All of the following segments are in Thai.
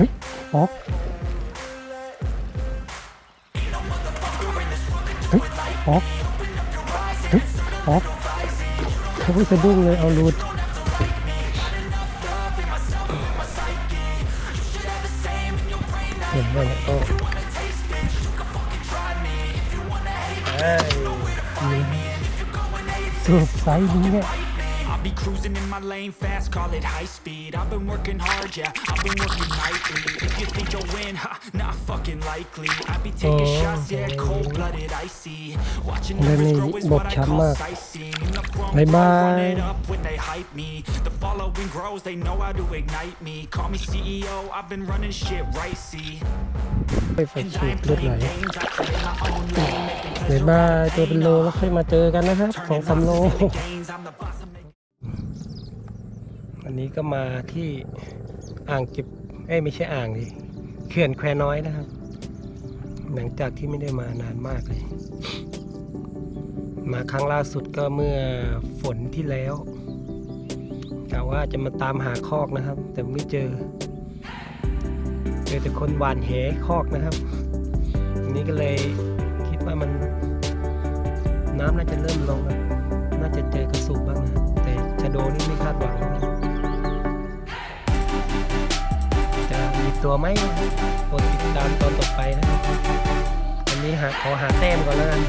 ฮ้ยป๊อกเฮ้ยป๊อกเฮ้ยป๊อกเขาไม่สะดุ้งเลยเอารูดเห็นไหมเนี่ยก็เอ้ยสูบไซส์นี้เนี่ย be cruising in my lane fast, call it high speed. I've been working hard, yeah, I've been working nightly. If you think you'll win, ha, not fucking likely. I be taking Oh, shots, yeah, okay. cold blooded, icy. Watching Let numbers me grow is bột what I chấm call mà. sightseeing. In the front Bye row, run bye. it up when they hype me. The following grows, they know how to ignite me. Call me CEO, I've been running shit right, see. ไปฝัก And สู I บ ain't เลือดไหล playing games, I create my own lane, making บาย pleasure บาย out of ตัวเป็น pain, โล uh. แล้วค่อยมาเจอกันนะครับสองสามโล วันนี้ก็มาที่อ่างเก็บเอ้ไม่ใช่อ่างดิเขื่อนแควน้อยนะครับ หลังจากที่ไม่ได้มานานมากเลย มาครั้งล่าสุดก็เมื่อฝนที่แล้วกะว่าจะมาตามหาคอกนะครับ แต่ไม่เจอ เจอแต่คนหวานแหคอกนะครับทีนี้ก็เลยคิดว่ามันน้ำน่าจะเริ่มลงน่าจะเจอกระสุนบ้างนะแต่ชะโดนี่ไม่คาดหวัง ตัวไหมโปรดติดตามตอนต่อไปนะครับวันนี้หาขอหาแต้มก่อนแล้วกัน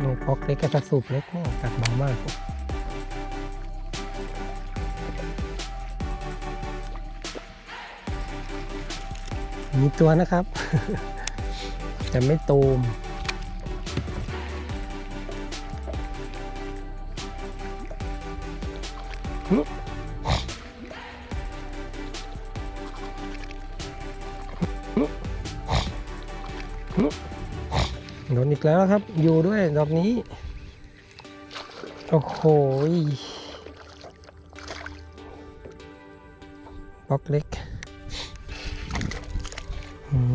โลปอกเล็กกระสูบเล็กเนี่ยกัดเบามากมีตัวนะครับแต่ไม่ตูม โดนอีกแล้วครับ อยู่ด้วยดอกนี้ โอ้โหบล็อกเล็ก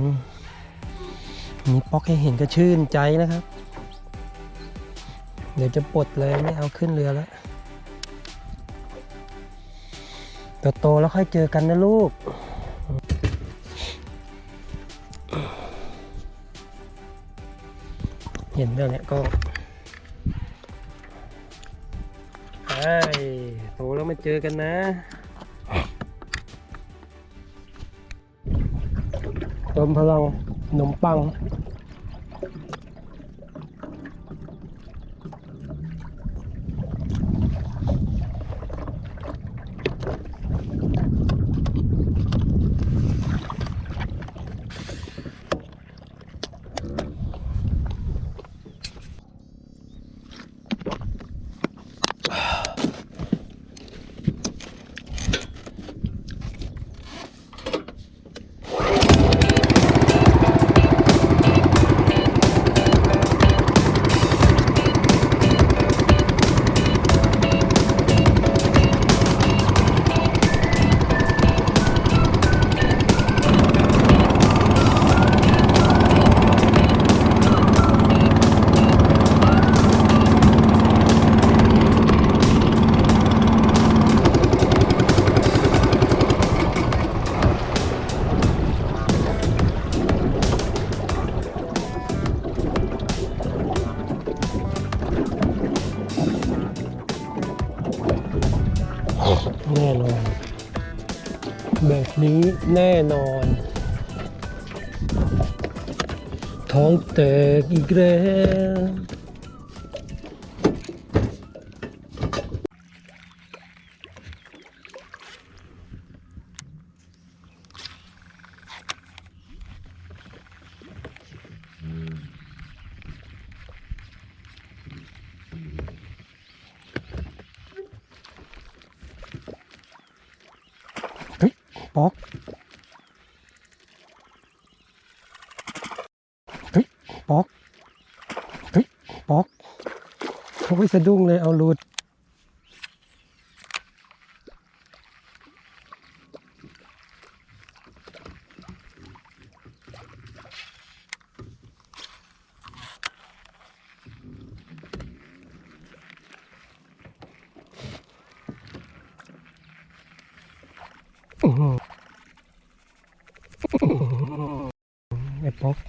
มมีป๊อกให้เห็นก็ชื่นใจนะครับ เดี๋ยวจะปลดเลยไม่เอาขึ้นเรือแล้วโตๆแล้วค่อยเจอกันนะลูก เห็นแล้วเนี่ยก็ไอ้โตแล้วมาเจอกันนะเติมพลังขนมปัง นี้แน่นอน ท้องแตกอีกแล้ว ป๊อกเฮ้ยป๊อกเฮ้ยป๊อกเขาไปสะดุ้งเลยเอาหลุด อื้อหือไอ้ ป๊อก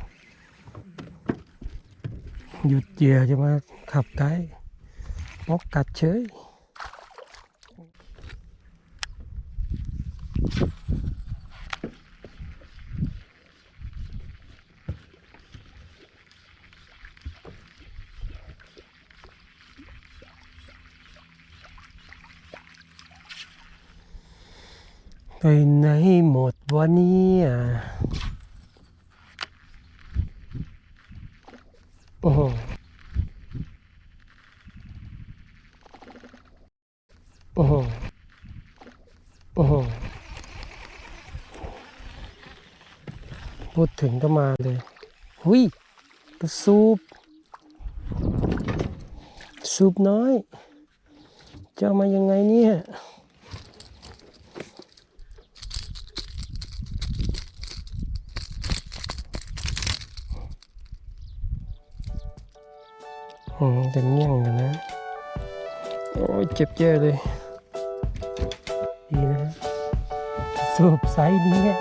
หยุดเยื่อจะมาขับไกด์ป๊อกกัดเฉยไปไหนหมดวันนี้อะโอ้โหโอ้โหโอ้โหพูดถึงก็มาเลย หุยกระซูบซูบน้อยเจ้ามายังไงเนี่ย โอ้ยเจ็บแย่เลย ดีนะสูบไซส์นี้เนี่ย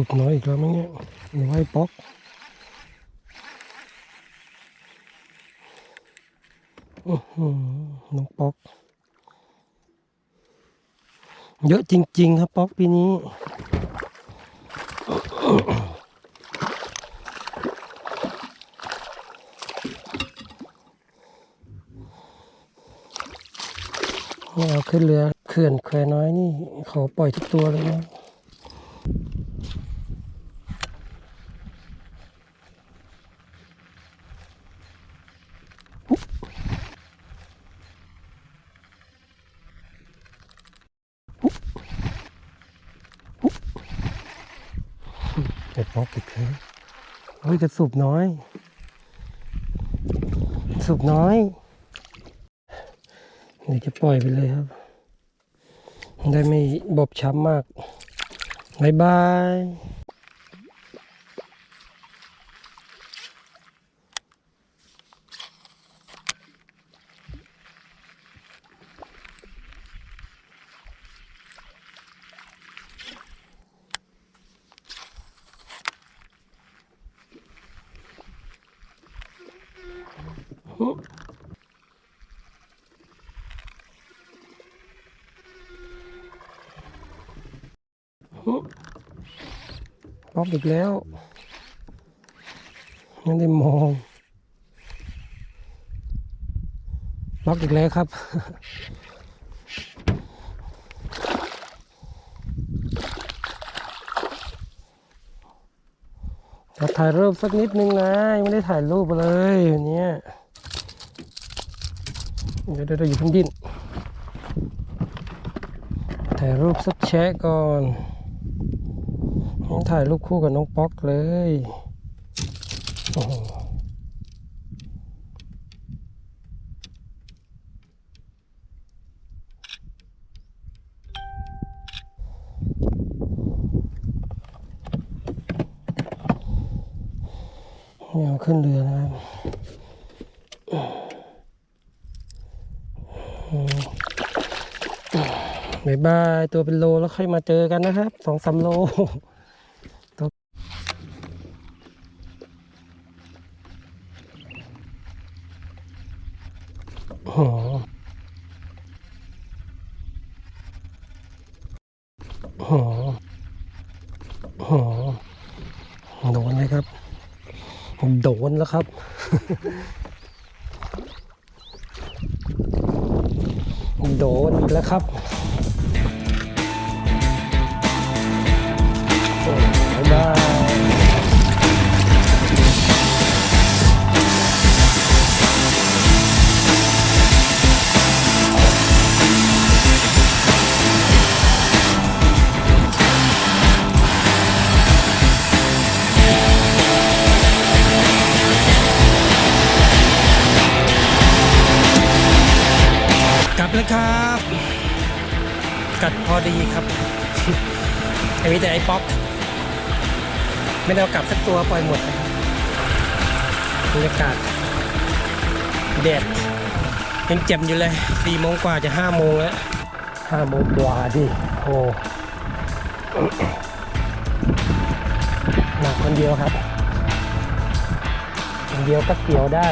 สุกน้อยอีกแล้วมั้งเนี่ยหรือว่าไอ้ป๊อกอื้อหือน้องป๊อก เยอะจริง ๆ ครับป๊อกปีนี้เอาขึ้นเรือเขื่อนแควน้อยนี่ ขอปล่อยทุกตัวเลยนะ เเฮ้ยกระสุบน้อยสุบน้อยเดี๋ยวจะปล่อยไปเลยครับ ได้ไม่บอบช้ำมากบายบาย ป๊อกอีกแล้วไม่ได้มองป๊อกอีกแล้วครับ จะถ่ายรูปสักนิดนึงนะยังไม่ได้ถ่ายรูปเลยวันเนี้ยเดี๋ยวเดี๋ยวเดี๋ยวอยู่าเพิ่งดิ้นถ่ายรูปสักแชะก่อน ต้องถ่ายรูปคู่กับน้องป๊อกเลย โอ้โหเนี่ยเอาขึ้นเรือนะครับบายบาย ตัวเป็นโลแล้วค่อยมาเจอกันนะครับสองสามโล ตัวโอ้โห โอ้โหโดนเลยครับ โดนแล้วครับ โดนอีกแล้วครับบ๊ายบาย ไอ้มีแต่ไอ้ป๊อกไม่ได้เอากลับสักตัวปล่อยหมดบบรรยากาศแดดยังเจ็บอยู่เลยสี่โมงกว่าจะห้าโมงแล้วห้าโมงกว่าดิโอ้หนักคนเดียวครับ คนเดียวก็เสียวได้